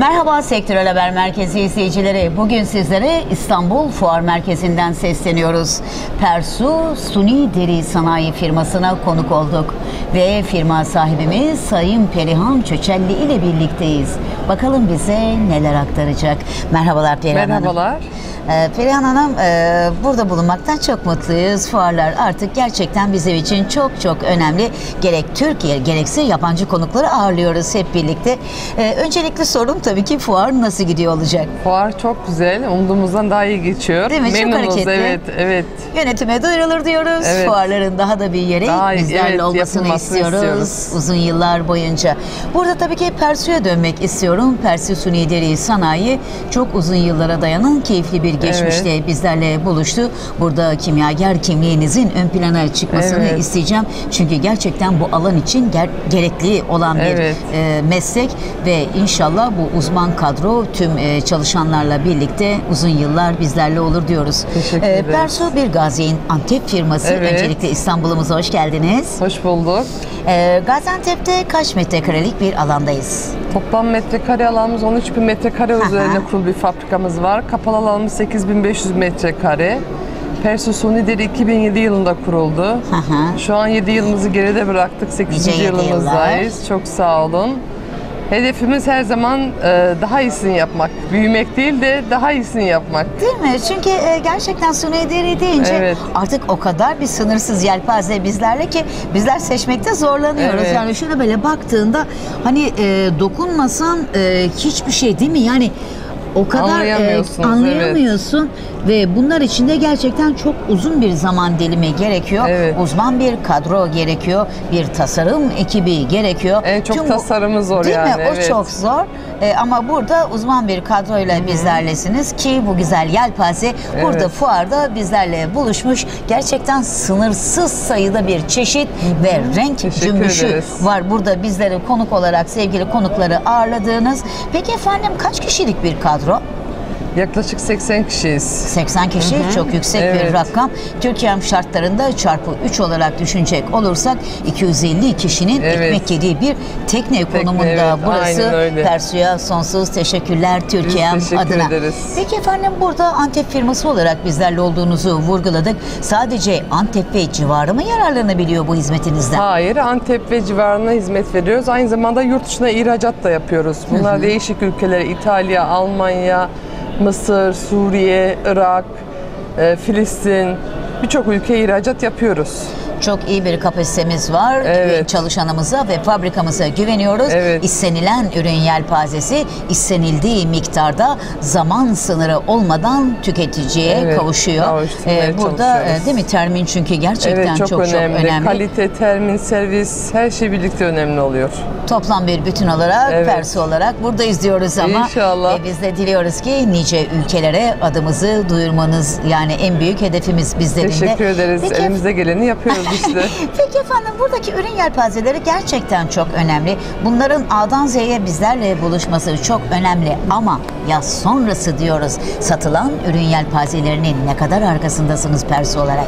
Merhaba Sektörel Haber Merkezi izleyicileri. Bugün sizlere İstanbul Fuar Merkezi'nden sesleniyoruz. Persu Suni Deri Sanayi firmasına konuk olduk. Ve firma sahibimiz Sayın Perihan Çöçelli ile birlikteyiz. Bakalım bize neler aktaracak. Merhabalar Perihan Hanım. Merhabalar. Ee, Perihan Hanım e, burada bulunmaktan çok mutluyuz. Fuarlar artık gerçekten bizim için çok çok önemli. Gerek Türkiye gerekse yabancı konukları ağırlıyoruz hep birlikte. Ee, öncelikli sorum tabii ki fuar nasıl gidiyor olacak? Fuar çok güzel. Umduğumuzdan daha iyi geçiyor. Değil mi? Çok Memnunuz. hareketli. Evet, evet. Yönetime duyurulur diyoruz. Evet. Fuarların daha da büyüyerek Daha bizlerle evet, olmasını istiyoruz, istiyoruz. uzun yıllar boyunca. Burada tabii ki Persu'ya dönmek istiyorum. Persu Suni Deri Sanayi çok uzun yıllara dayanan keyifli bir geçmişte bizlerle buluştu. Burada kimyager kimliğinizin ön plana çıkmasını Evet. isteyeceğim. Çünkü gerçekten bu alan için ger- gerekli olan bir Evet. e, meslek ve inşallah bu uzman kadro tüm e, çalışanlarla birlikte uzun yıllar bizlerle olur diyoruz. Teşekkür E. Perso bir Gazi'nin Antep firması. Evet. Öncelikle İstanbul'umuza hoş geldiniz. Hoş bulduk. E, Gaziantep'te kaç metrekarelik bir alandayız? Toplam metrekare alanımız 13 bin metrekare Aha. üzerine kurulu bir fabrikamız var. Kapalı alanımız 8500 metrekare. Persu Suni Deri 2007 yılında kuruldu. hı. Şu an 7 yılımızı geride bıraktık. 8. Nice yedi yılımızdayız. Çok sağ olun. Hedefimiz her zaman e, daha iyisini yapmak. Büyümek değil de daha iyisini yapmak. Değil mi? Çünkü e, gerçekten suni deri deyince Evet. artık o kadar bir sınırsız yelpaze bizlerle ki bizler seçmekte zorlanıyoruz. Evet. Yani şöyle böyle baktığında hani e, dokunmasan e, hiçbir şey değil mi? Yani o kadar e, Anlayamıyorsunuz, anlayamıyorsun ve bunlar için de gerçekten çok uzun bir zaman dilimi gerekiyor. Evet. Uzman bir kadro gerekiyor, bir tasarım ekibi gerekiyor. En çok Tüm tasarımı zor Değil yani, mi? O evet. çok zor. E, ama burada uzman bir kadroyla bizlerlesiniz ki bu güzel yelpaze burada Evet. fuarda bizlerle buluşmuş. Gerçekten sınırsız sayıda bir çeşit ve renk Teşekkür cümbüşü ederiz. var. Burada bizleri konuk olarak sevgili konukları ağırladığınız. Peki efendim kaç kişilik bir kadro? খেলাধুলা Yaklaşık 80 kişiyiz. 80 kişi çok yüksek bir Evet. rakam. Türkiye şartlarında çarpı 3 olarak düşünecek olursak 250 kişinin Evet. ekmek yediği bir tekne konumunda evet, burası. Persu'ya sonsuz teşekkürler Türkiye'm teşekkür adına. ederiz. Peki efendim burada Antep firması olarak bizlerle olduğunuzu vurguladık. Sadece Antep ve civarı mı yararlanabiliyor bu hizmetinizden? Hayır, Antep ve civarına hizmet veriyoruz. Aynı zamanda yurt dışına ihracat da yapıyoruz. Bunlar değişik ülkelere, İtalya, Almanya, Mısır, Suriye, Irak, e, Filistin, birçok ülkeye ihracat yapıyoruz. Çok iyi bir kapasitemiz var. Evet. Çalışanımıza ve fabrikamıza güveniyoruz. Evet. İstenilen ürün yelpazesi istenildiği miktarda zaman sınırı olmadan tüketiciye Evet, kavuşuyor. kavuşturmaya burada e, değil mi termin çünkü gerçekten evet, çok, çok önemli. çok önemli. Kalite, termin, servis her şey birlikte önemli oluyor. Toplam bir bütün olarak, Evet. Persi olarak buradayız diyoruz ama İnşallah. e, biz de diliyoruz ki nice ülkelere adımızı duyurmanız yani en büyük hedefimiz bizlerin de. Teşekkür ederiz. Peki, Elimizde geleni yapıyoruz işte. Peki efendim buradaki ürün yelpazeleri gerçekten çok önemli. Bunların A'dan Z'ye bizlerle buluşması çok önemli ama ya sonrası diyoruz. Satılan ürün yelpazelerinin ne kadar arkasındasınız Persi olarak?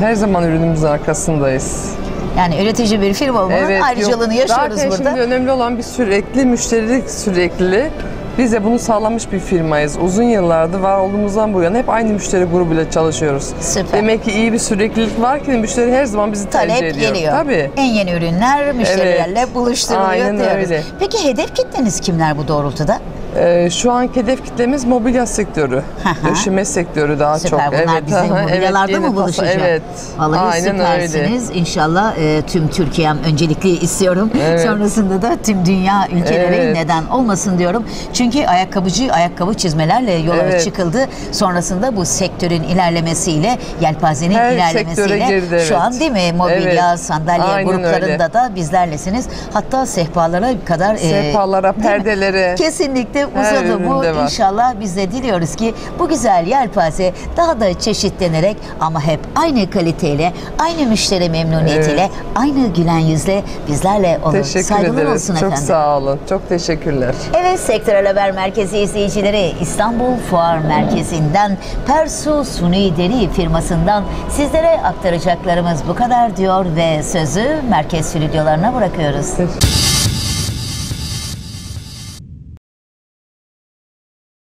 her zaman ürünümüzün arkasındayız. Yani üretici bir firma olmanın ayrıcalığını yok. yaşıyoruz Zaten burada. şimdi önemli olan bir sürekli müşterilik sürekli. Biz de bunu sağlamış bir firmayız. Uzun yıllardır var olduğumuzdan bu yana hep aynı müşteri grubuyla çalışıyoruz. Süper. Demek ki iyi bir süreklilik var ki müşteri her zaman bizi tercih Talep ediyor. geliyor. Tabii. En yeni ürünler müşterilerle Evet. buluşturuluyor Aynen diyoruz. öyle. Peki hedef kitleniz kimler bu doğrultuda? Ee, şu anki hedef kitlemiz mobilya sektörü. Döşeme sektörü daha Süper. çok. Bunlar bizim aha, mobilyalarda yeni mı buluşacak? Evet. Vallahi Aynen öyle. süpersiniz. İnşallah e, tüm Türkiye'm öncelikli istiyorum. Evet. Sonrasında da tüm dünya ülkeleri Evet. neden olmasın diyorum. Çünkü ayakkabıcı ayakkabı çizmelerle yola Evet. çıkıldı. Sonrasında bu sektörün ilerlemesiyle, yelpazenin Her ilerlemesiyle girdi, şu evet. an değil mi mobilya, Evet. sandalye Aynen gruplarında öyle. da bizlerlesiniz. Hatta sehpalara kadar e, Sehpalara, mi? perdelere. Kesinlikle uzadı bu. var. İnşallah biz de diliyoruz ki bu güzel yelpaze daha da çeşitlenerek ama hep aynı kaliteyle, aynı müşteri memnuniyetiyle, Evet. aynı gülen yüzle bizlerle olur. Teşekkür Saygılar ederiz. olsun çok efendim. sağ olun. Çok teşekkürler. Evet Sektörel Haber Merkezi izleyicileri İstanbul Fuar Merkezi'nden Persu Suni Deri firmasından sizlere aktaracaklarımız bu kadar diyor ve sözü merkez stüdyolarına bırakıyoruz. Teşekkür-